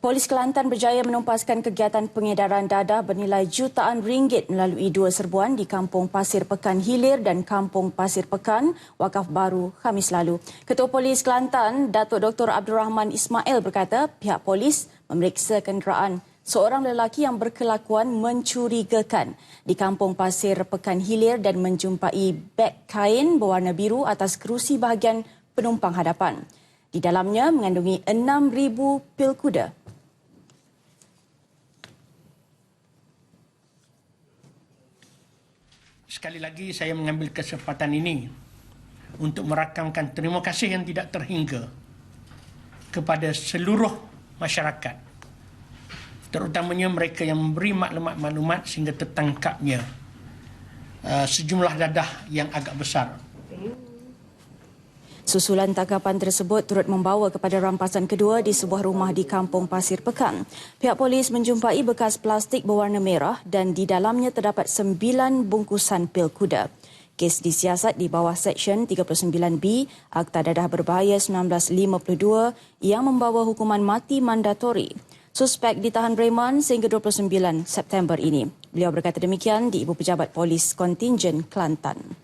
Polis Kelantan berjaya menumpaskan kegiatan pengedaran dadah bernilai jutaan ringgit melalui dua serbuan di Kampung Pasir Pekan Hilir dan Kampung Pasir Pekan, Wakaf Baru, Khamis lalu. Ketua Polis Kelantan, Datuk Dr. Abdul Rahman Ismail berkata pihak polis memeriksa kenderaan seorang lelaki yang berkelakuan mencurigakan di Kampung Pasir Pekan Hilir dan menjumpai beg kain berwarna biru atas kerusi bahagian penumpang hadapan. Di dalamnya mengandungi 6,000 pil kuda. Sekali lagi saya mengambil kesempatan ini untuk merakamkan terima kasih yang tidak terhingga kepada seluruh masyarakat terutamanya mereka yang memberi maklumat-maklumat sehingga tertangkapnya uh, sejumlah dadah yang agak besar Susulan tangkapan tersebut turut membawa kepada rampasan kedua di sebuah rumah di Kampung Pasir Pekan. Pihak polis menjumpai bekas plastik berwarna merah dan di dalamnya terdapat sembilan bungkusan pil kuda. Kes disiasat di bawah Seksyen 39B Akta Dadah Berbahaya 1952 yang membawa hukuman mati mandatori. Suspek ditahan bereman sehingga 29 September ini. Beliau berkata demikian di Ibu Pejabat Polis Kontingen Kelantan.